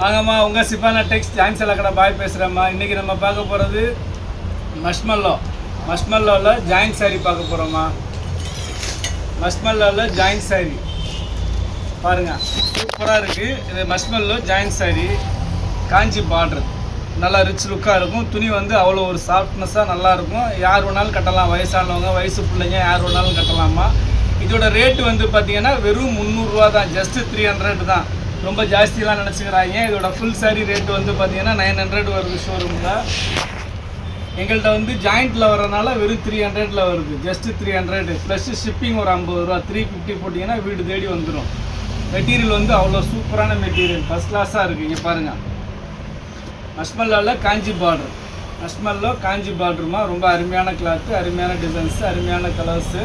வாங்கம்மா உங்கள் சிப்பான டெக்ஸ்ட் ஜான்சல கடை பாய் பேசுகிறேம்மா இன்றைக்கி நம்ம பார்க்க போகிறது மஷ்மல்லோ மஷ்மல்லோவில் ஜாயின்ட் சாரி பார்க்க போகிறோம்மா மஷ்மல்லோவில் ஜாயின்ட் சாரி பாருங்கள் சூப்பராக இருக்குது இது மஷ்மல்லோ ஜாயின்ட் சாரி காஞ்சி பார்ட்ரு நல்லா ரிச் லுக்காக இருக்கும். துணி வந்து அவ்வளோ ஒரு சாஃப்ட்னஸாக நல்லாயிருக்கும் யார் வேணாலும் கட்டலாம். வயசானவங்க வயசு பிள்ளைங்க யார் வேணாலும் கட்டலாமா இதோட ரேட்டு வந்து பார்த்தீங்கன்னா வெறும் முந்நூறுரூவா தான் ஜஸ்ட்டு த்ரீ ஹண்ட்ரட் தான். ரொம்ப ஜாஸ்தியெலாம் நினச்சிக்கிறாங்க. இதோட ஃபுல் saree ரேட்டு வந்து பார்த்தீங்கன்னா நைன் ஹண்ட்ரட் வருது ஷோரூமில் எங்கள்கிட்ட வந்து ஜாயிண்ட்டில் வரனால வெறும் த்ரீ ஹண்ட்ரடில் வருது. Just three hundred plus shipping ஒரு ஐம்பது ரூபா. த்ரீ ஃபிஃப்டி போட்டிங்கன்னா வீடு தேடி வந்துடும் மெட்டீரியல் வந்து அவ்வளோ சூப்பரான மெட்டீரியல் ஃபஸ்ட் கிளாஸாக இருக்குது இங்கே பாருங்கள் மஷ்மல்லாவில் காஞ்சி பார்டர் மஷ்மல்லோ காஞ்சி பார்டருமா ரொம்ப அருமையான கிளாத்து அருமையான டிசைன்ஸு அருமையான கலர்ஸு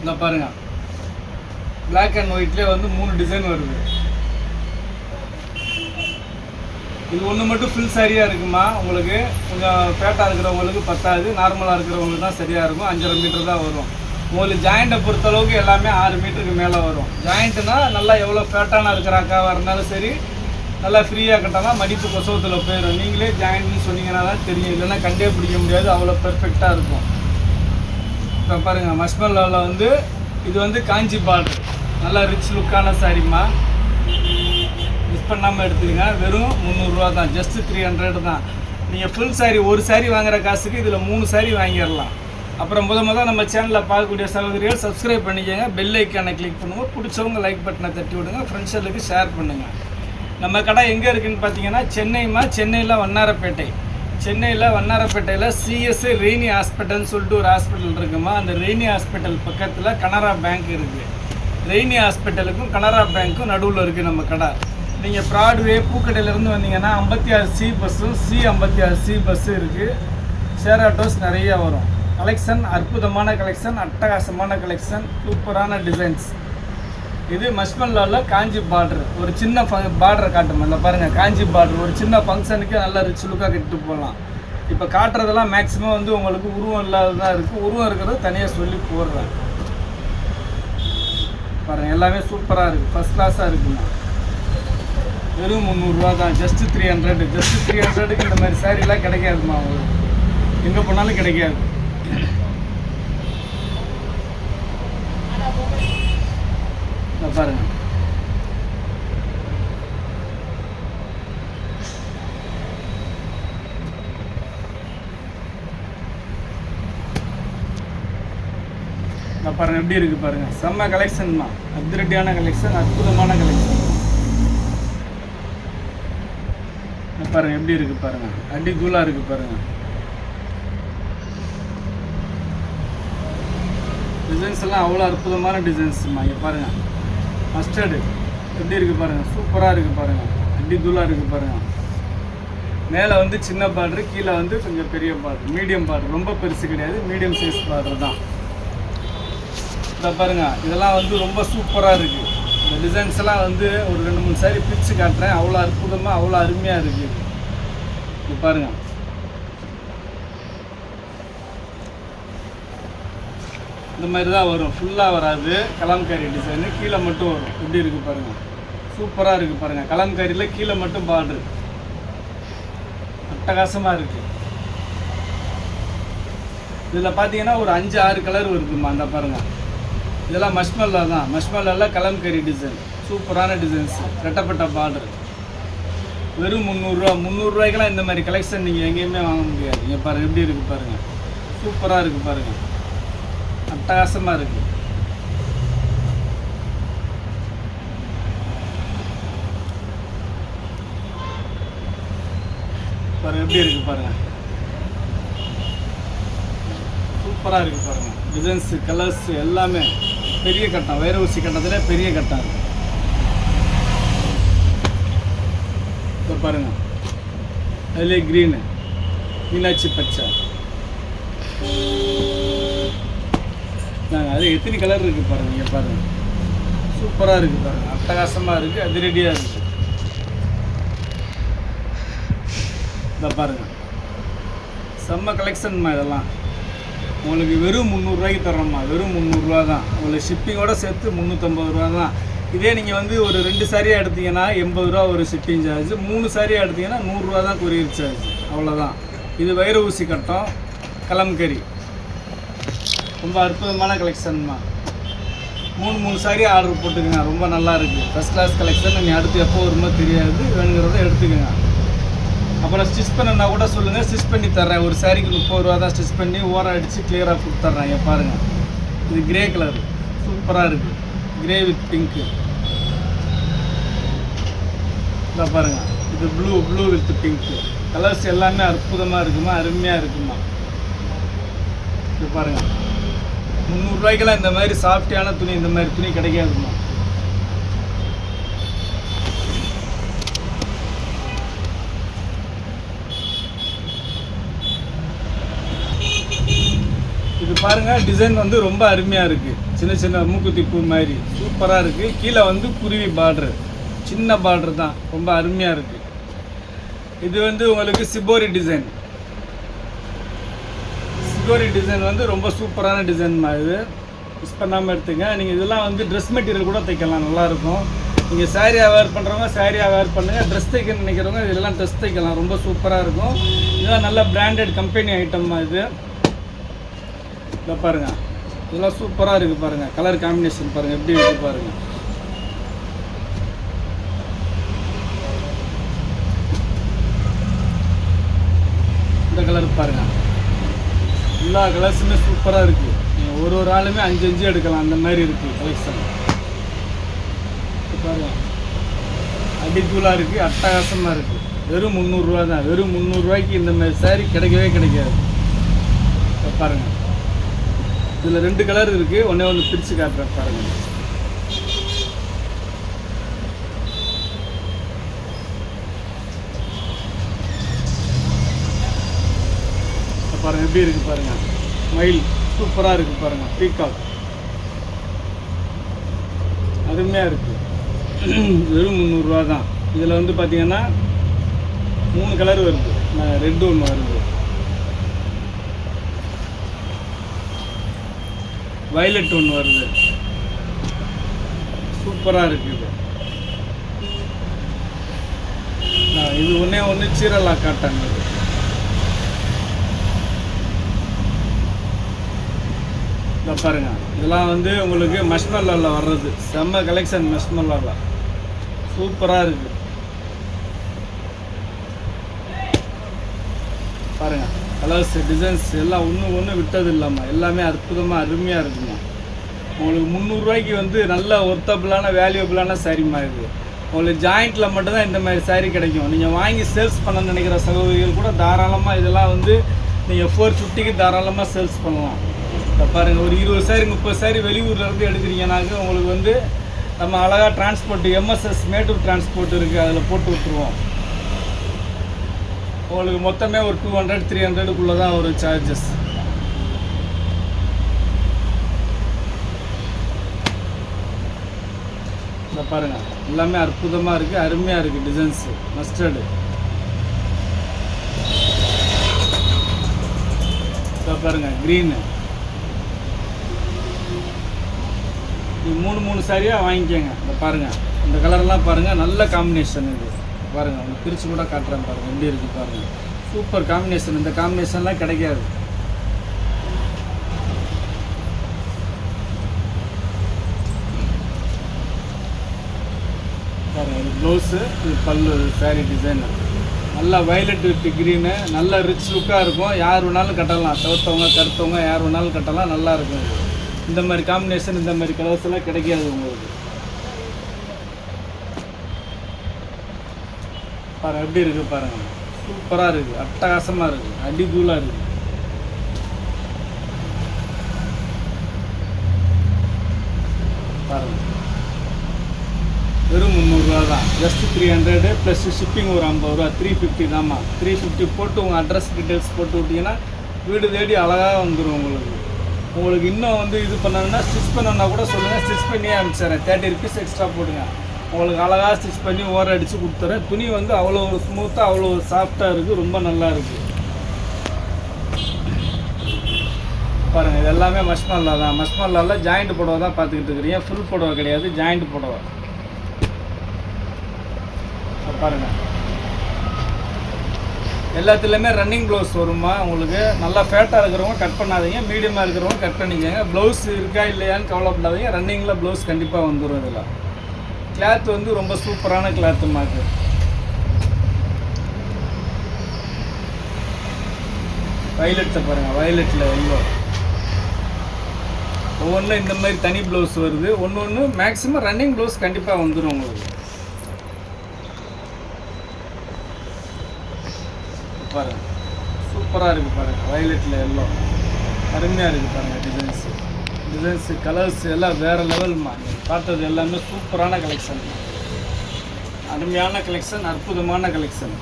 இந்த பாருங்கள் பிளாக் அண்ட் ஒயிட்லேயே வந்து மூணு டிசைன் வருது. இது ஒன்று மட்டும் ஃபுல் சரியாக இருக்குமா? உங்களுக்கு கொஞ்சம் ஃபேட்டாக இருக்கிறவங்களுக்கு பத்தாது. நார்மலாக இருக்கிறவங்களுக்கு தான் சரியாக இருக்கும். அஞ்சரை மீட்டர் தான் வரும். உங்களுக்கு ஜாயிண்ட்டை பொறுத்தளவுக்கு எல்லாமே ஆறு மீட்டருக்கு மேலே வரும். ஜாயிண்ட்டுனா நல்லா எவ்வளோ ஃபேட்டான இருக்கிற அக்காவாக இருந்தாலும் சரி நல்லா ஃப்ரீயாக கட்டலாம் மடிப்பு கொசவத்தில் போயிடும் நீங்களே ஜாயிண்ட்னு சொன்னீங்கன்னா தான் தெரியும். இல்லைன்னா கண்டே பிடிக்க முடியாது. அவ்வளோ பெர்ஃபெக்டாக இருக்கும். இப்போ பாருங்கள் மஷ்மல்லாவில் வந்து இது வந்து காஞ்சி பார்டர் நல்லா ரிச் லுக்கான சாரிம்மா மிஸ் பண்ணாமல் எடுத்துக்கங்க. வெறும் முந்நூறுரூவா தான். ஜஸ்ட்டு த்ரீ ஹண்ட்ரட் தான். நீங்கள் ஃபுல் சாரி ஒரு சாரி வாங்குற காசுக்கு இதில் மூணு சாரி வாங்கிடலாம். அப்புறம் முத முதல் நம்ம சேனலில் பார்க்கக்கூடிய சகோதரிகள் சப்ஸ்கிரைப் பண்ணிக்கோங்க. பெல் ஐக்கானை கிளிக் பண்ணுங்கள் பிடிச்சவங்க லைக் பட்டனை தட்டி விடுங்க. ஃப்ரெண்ட்ஸுகளுக்கு ஷேர் பண்ணுங்கள் நம்ம கடை எங்கே இருக்குதுன்னு பார்த்தீங்கன்னா சென்னைமா சென்னையில் வண்ணாரப்பேட்டை. சென்னையில் வண்ணாரப்பேட்டையில் சிஎஸ் ரெய்னி ஹாஸ்பிட்டல்னு சொல்லிட்டு ஒரு ஹாஸ்பிட்டல் இருக்குமா அந்த ரெய்னி ஹாஸ்பிட்டல் பக்கத்தில் கனரா பேங்க் இருக்குது ரெய்னி ஹாஸ்பிட்டலுக்கும் கனரா பேங்க்கும் நடுவில் இருக்குது நம்ம கடை. நீங்கள் ப்ராட்வே பூக்கடையிலேருந்து வந்தீங்கன்னா ஐம்பத்தி ஆறு சி பஸ்ஸும் சி ஐம்பத்தி ஆறு சி பஸ்ஸு இருக்குது ஷேர் ஆட்டோஸ் நிறைய வரும். கலெக்ஷன் அற்புதமான கலெக்ஷன் அட்டகாசமான கலெக்ஷன் சூப்பரான டிசைன்ஸ். இது மஷ்மல்லாவில் காஞ்சி பார்டர். ஒரு சின்ன பார்டரை காட்டும் இல்லை பாருங்கள் காஞ்சி பார்டர். ஒரு சின்ன ஃபங்க்ஷனுக்கு நல்லா ரிச் லுக்காக கட்டிட்டு போகலாம். இப்போ காட்டுறதெல்லாம் மேக்ஸிமம் வந்து உங்களுக்கு உருவம் இல்லாததான் இருக்குது உருவம் இருக்கிறது தனியாக சொல்லி போடுறேன். பாருங்கள் எல்லாமே சூப்பராக இருக்குது ஃபஸ்ட் கிளாஸாக இருக்குங்க வெறும் முந்நூறுரூவா தான். Just three hundred just three ஹண்ட்ரடுக்கு இந்த மாதிரி சாரீலாம் கிடைக்காதுமா உங்களுக்கு. எங்கே போனாலும் கிடைக்காது. பாருங்கள் பாருங்க எப்படி இருக்கு பாருங்க. செம்ம கலெக்ஷன்மா அதிரடியான கலெக்ஷன் அற்புதமான கலெக்ஷன் பாருங்க எப்படி இருக்கு பாருங்க. அடி தூளா இருக்கு பாருங்க. டிசைன்ஸ் எல்லாம் அவ்வளோ அற்புதமான டிசைன்ஸ்மா இங்கே பாருங்கள் மஸ்டர்டு எப்படி இருக்குது பாருங்கள் சூப்பராக இருக்குது பாருங்கள் அடி தூளாக இருக்குது பாருங்கள் மேலே வந்து சின்ன பார்டரு கீழே வந்து கொஞ்சம் பெரிய பார்டர் மீடியம் பார்டர் ரொம்ப பெருசு கிடையாது. மீடியம் சைஸ் பார்டர் தான். இதை பாருங்கள் இதெல்லாம் வந்து ரொம்ப சூப்பராக இருக்குது இந்த டிசைன்ஸ் எல்லாம் வந்து ஒரு ரெண்டு மூணு சாரி பிரித்து காட்டுறேன். அவ்வளோ அற்புதமாக அவ்வளோ அருமையாக இருக்குது இது பாருங்கள் இந்த மாதிரி தான் வரும். ஃபுல்லாக வராது. கலம்காரி டிசைனு கீழே மட்டும் வரும். எப்படி இருக்குது பாருங்கள் சூப்பராக இருக்குது பாருங்கள் கலம்காரியில் கீழே மட்டும் பார்டரு அட்டகாசமாக இருக்குது இதில் பார்த்தீங்கன்னா ஒரு அஞ்சு ஆறு கலர் வருதுமா அந்த பாருங்கள் இதெல்லாம் மஷ்மல்லா தான். மஷ்மல்லாவில் கலம்கரி டிசைன் சூப்பரான டிசைன்ஸ் ரெட்டப்பட்ட பார்டர் வெறும் முந்நூறுரூவா. முந்நூறுரூவாய்க்கெலாம் இந்த மாதிரி கலெக்ஷன் நீங்கள் எங்கேயுமே வாங்க முடியாது. இங்கே பாருங்கள் எப்படி இருக்குது பாருங்கள் சூப்பராக இருக்குது பாருங்கள் அட்டகாசமாக இருக்குது பாருங்க எப்படி இருக்கு பாருங்க. சூப்பராக இருக்கு பாருங்க. டிசைன்ஸு கலர்ஸ் எல்லாமே. பெரிய கட்டம் வைர ஊசி கட்டத்தில் பெரிய கட்டம் இருக்குது இப்போ பாருங்க. அதுலேயே க்ரீனு மீனாட்சி பச்சை. நாங்கள் அது எத்தனை கலர் இருக்குது பாருங்கள் இங்கே பாருங்கள் சூப்பராக இருக்குது பாருங்கள் அட்டகாசமாக இருக்குது அதிரடியாக இருக்குது இந்த பாருங்கள் செம்ம கலெக்ஷன்மா இதெல்லாம். உங்களுக்கு வெறும் முந்நூறுரூவாய்க்கு தர்றோம்மா. வெறும் முந்நூறுரூவா தான். உங்களுக்கு ஷிப்பிங்கோட சேர்த்து முந்நூற்றம்பது ரூபா தான். இதே நீங்கள் வந்து ஒரு ரெண்டு சாரியாக எடுத்தீங்கன்னா எண்பது ரூபா ஒரு ஷிப்பிங் சார்ஜ் மூணு சாரியாக எடுத்தீங்கன்னா நூறுரூவா தான் கொரியர் சார்ஜ் அவ்வளோதான் இது வைர ஊசி கட்டம் கலம்கரி ரொம்ப அற்புதமான கலெக்ஷன்மா மூணு மூணு சாரி ஆர்டர் போட்டுக்கோங்க. ரொம்ப நல்லா இருக்குது ஃபஸ்ட் கிளாஸ் கலெக்ஷன் நீங்கள் அடுத்து எப்போ வருமோ தெரியாது. வேணுங்கிறத எடுத்துக்கோங்க. பண்ணனா கூட சொல்லுங்கள் ஸ்டிச் பண்ணி தர்றேன். ஒரு சாரிக்கு முப்பது ரூபா தான் ஸ்டிச் பண்ணி ஓரம் அடித்து கிளியராக கொடுத்துட்றேன். பாருங்கள் இது கிரே கலர் சூப்பராக இருக்குது கிரே வித் பிங்க்கு இதை பாருங்கள் இது blue blue with pink colours எல்லாமே அற்புதமாக இருக்குமா? அருமையாக இருக்குமா? இது பாருங்கள் முந்நூறுரூவாய்க்கெல்லாம் இந்த மாதிரி சாஃப்டியான துணி இந்த மாதிரி துணி கிடைக்காதுமா? பாருங்கள் பாருங்க டிசைன் வந்து ரொம்ப அருமையா இருக்கு. சின்ன சின்ன மூக்குத்தி பூ மாதிரி. சூப்பரா இருக்கு. கீழே வந்து குருவி பார்டர் சின்ன பார்டர் தான். ரொம்ப அருமையா இருக்கு. இது வந்து உங்களுக்கு சிபோரி டிசைன் சிபோரி டிசைன் வந்து ரொம்ப சூப்பரான டிசைன் இது. மிஸ் பண்ணாமல் எடுத்துங்க. நீங்கள் இதெல்லாம் வந்து ட்ரெஸ் மெட்டீரியல் கூட தைக்கலாம். நல்லாயிருக்கும் நீங்கள் சாரியாக வேர் பண்ணுறவங்க சாரியாக வேர் பண்ணுங்கள் ட்ரெஸ் தைக்க நினைக்கிறவங்க இதெல்லாம் ட்ரெஸ் தைக்கலாம். ரொம்ப சூப்பராக இருக்கும். இதெல்லாம் நல்ல பிராண்டட் கம்பெனி ஐட்டம் இது. இதை பாருங்க. இதெல்லாம் சூப்பராக இருக்குது பாருங்கள் கலர் காம்பினேஷன் பாருங்கள் எப்படி இருக்குது பாருங்கள் இந்த கலர் பாருங்க. எல்லா கலர்ஸுமே சூப்பராக இருக்குது நீங்கள் ஒரு ஒரு ஆளுமே அஞ்சு அஞ்சு எடுக்கலாம். அந்த மாதிரி இருக்குது கலெக்ஷன் பாருங்க. அடிக்குலாக இருக்குது அட்டகாசமாக இருக்குது வெறும் முந்நூறுரூவா தான். வெறும் முந்நூறுரூவாய்க்கு இந்த மாதிரி saree கிடைக்கவே கிடைக்காது. பாருங்கள் பாருங்க. இதில் ரெண்டு கலர் இருக்குது ஒன்றே ஒன்று பிரித்து காட்டுறேன் பாருங்க. பாருங்கள் பாருங்க எப்படி இருக்கு பாருங்க. மயில் சூப்பராக இருக்கு பாருங்க பீகாக் அருமையாக இருக்கு. வெறும் முந்நூறுரூவா தான் இதில் வந்து பார்த்தீங்கன்னா மூணு கலர் வருது. ரெட்டு ஒன்று வருது. வயலட் ஒன்று வருது. சூப்பராக இருக்குது இது. நான் இது ஒன்றே ஒன்று சீரலா காட்டாங்க. இது இதை பாருங்க. இதெல்லாம் வந்து உங்களுக்கு மஷ்மல்லாவில் வர்றது. செம்ம கலெக்ஷன் மஷ்மல்லாவில் சூப்பராக இருக்குது பாருங்க. கலர்ஸ் டிசைன்ஸ் எல்லாம் ஒன்று ஒன்று விட்டது இல்லாமல் எல்லாமே அற்புதமாக அருமையாக இருக்குமா? உங்களுக்கு முந்நூறுரூவாய்க்கு வந்து நல்ல ஒர்த்தபிளான வேல்யூபிளான சாரிமா இருக்குது உங்களுக்கு ஜாயிண்ட்டில் மட்டும்தான் இந்த மாதிரி saree கிடைக்கும். நீங்கள் வாங்கி சேல்ஸ் பண்ண நினைக்கிற சகோதரிகள் கூட தாராளமாக இதெல்லாம் வந்து நீங்கள் ஃபோர் ஃபிஃப்டிக்கு தாராளமாக சேல்ஸ் பண்ணலாம். இப்போ பாருங்கள் ஒரு இருபது சாரி முப்பது சாரி வெளியூர்லேருந்து எடுக்கிறீங்கனாக்க உங்களுக்கு வந்து நம்ம அழகாக டிரான்ஸ்போர்ட் எம்எஸ்எஸ் மேட்டூர் டிரான்ஸ்போர்ட் இருக்குது அதில் போட்டு விட்ருவோம் உங்களுக்கு மொத்தமே ஒரு டூ ஹண்ட்ரட் த்ரீ ஹண்ட்ரடுக்குள்ளே தான் ஒரு சார்ஜஸ் இதை பாருங்க. எல்லாமே அற்புதமாக இருக்குது அருமையாக இருக்குது டிசைன்ஸு மஸ்டர்டு இதை பாருங்க க்ரீனு இது மூணு மூணு சாரியாக வாங்கிக்கோங்க. இந்த பாருங்க. இந்த கலர்லாம் பாருங்க நல்ல காம்பினேஷன் இது. பாருங்கள் உங்களுக்கு பிரித்து கூட காட்டுறேன் பாருங்கள் எப்படி இருக்குது பாருங்கள் சூப்பர் காம்பினேஷன் இந்த காம்பினேஷன்லாம் கிடைக்காது. பாருங்கள் இது ப்ளவுஸு இது பல்லு சாரி டிசைனு நல்லா வயலட் விட்டு க்ரீனு நல்ல ரிச் லுக்காக இருக்கும். யார் வேணாலும் கட்டலாம். தவிர்த்தவங்க கருத்தவங்க யார் வேணாலும் கட்டலாம். நல்லா இருக்கும். இந்த மாதிரி காம்பினேஷன் இந்த மாதிரி கலர்ஸ் எல்லாம் கிடைக்காது உங்களுக்கு. பாரு எப்படி இருக்கு பாருங்க. சூப்பராக இருக்கு அட்டகாசமாக இருக்கு அடிதூளாக இருக்கு. பாருங்கள் வெறும் முந்நூறுரூவா தான். Just three hundred plus shipping ஒரு ஐம்பது ரூபா த்ரீ ஃபிஃப்டி தான்மா. த்ரீ ஃபிஃப்டி போட்டு உங்கள் அட்ரஸ் டீட்டெயில்ஸ் போட்டு விட்டீங்கன்னா வீடு தேடி அழகாக வந்துடும் உங்களுக்கு. உங்களுக்கு இன்னும் வந்து இது பண்ணணும்னா ஸ்டிச் பண்ணணும்னா கூட சொல்லுங்கள் ஸ்டிச் பண்ணியே அனுப்பிச்சிடுறேன். தேர்ட்டி ருபீஸ் எக்ஸ்ட்ரா போடுங்க. உங்களுக்கு அழகாக ஸ்டிச் பண்ணி ஓரம் அடித்து கொடுத்துறேன். துணி வந்து அவ்வளோ ஒரு ஸ்மூத்தாக அவ்வளோ ஒரு சாஃப்டாக இருக்குது ரொம்ப நல்லா இருக்குது பாருங்கள் இது எல்லாமே மஷ்மல்லா தான். மஷ்மல்லாவில் ஜாயிண்ட் புடவை தான் பார்த்துக்கிட்டு இருக்கிறீங்க. ஃபுல் புடவை கிடையாது ஜாயிண்ட் புடவை. பாருங்கள் எல்லாத்துலேயுமே ரன்னிங் ப்ளவுஸ் வருமா உங்களுக்கு. நல்லா ஃபேட்டாக இருக்கிறவங்க கட் பண்ணாதீங்க. மீடியமாக இருக்கிறவங்க கட் பண்ணிக்கோங்க. ப்ளவுஸ் இருக்கா இல்லையான்னு கவலைப்படாதீங்க. ரன்னிங்கில் ப்ளவுஸ் கண்டிப்பாக வந்துடும் இதில். கிளாத் வந்து ரொம்ப சூப்பரான கிளாத்து மாக்கு வயலட்டை பாருங்கள் வயலட்டில் எல்லோ ஒவ்வொன்றும் இந்த மாதிரி தனி ப்ளவுஸ் வருது. ஒன்று ஒன்று மேக்ஸிமம் ரன்னிங் ப்ளவுஸ் கண்டிப்பாக வந்துடும் உங்களுக்கு. பாருங்க. சூப்பராக இருக்குது பாருங்கள் வயலட்டில் எல்லாம் அருமையாக இருக்குது பாருங்கள் டிசைன்ஸு டிசைன்ஸு கலர்ஸ் எல்லாம் வேறு லெவல்மா நீங்கள் பார்த்தது எல்லாமே சூப்பரான கலெக்ஷன் அருமையான கலெக்ஷன் அற்புதமான கலெக்ஷன்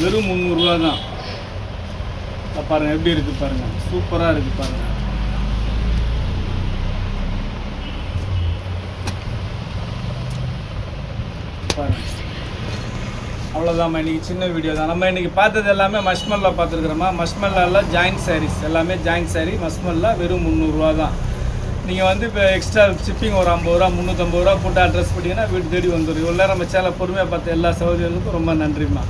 வெறும் முந்நூறுரூவா தான். பாருங்கள் எப்படி இருக்குது பாருங்கள் சூப்பராக இருக்குது பாருங்கள் பாருங்கள் அவ்வளோதாம்மா இன்றைக்கி சின்ன வீடியோ தான். நம்ம இன்றைக்கி பார்த்தது எல்லாமே மஷ்மல்லா பார்த்துருக்குறோம்மா மஷ்மல்லாவில் ஜாயின்ட் சாரீஸ் எல்லாமே ஜாயின்ட் சாரீ மஷ்மல்லா வெறும் முந்நூறுரூவா தான். நீங்கள் வந்து இப்போ எக்ஸ்ட்ரா ஷிப்பிங் ஒரு ஐம்பது ரூபா முந்நூற்றம்பது ரூபா போட்டு அட்ரஸ் பண்ணிங்கன்னா வீடு தேடி வந்துடும் இவ்வளோ நேரம் நம்ம சேலை பொறுமையாக பார்த்த எல்லா சகோதரிகளுக்கும் ரொம்ப நன்றிம்மா.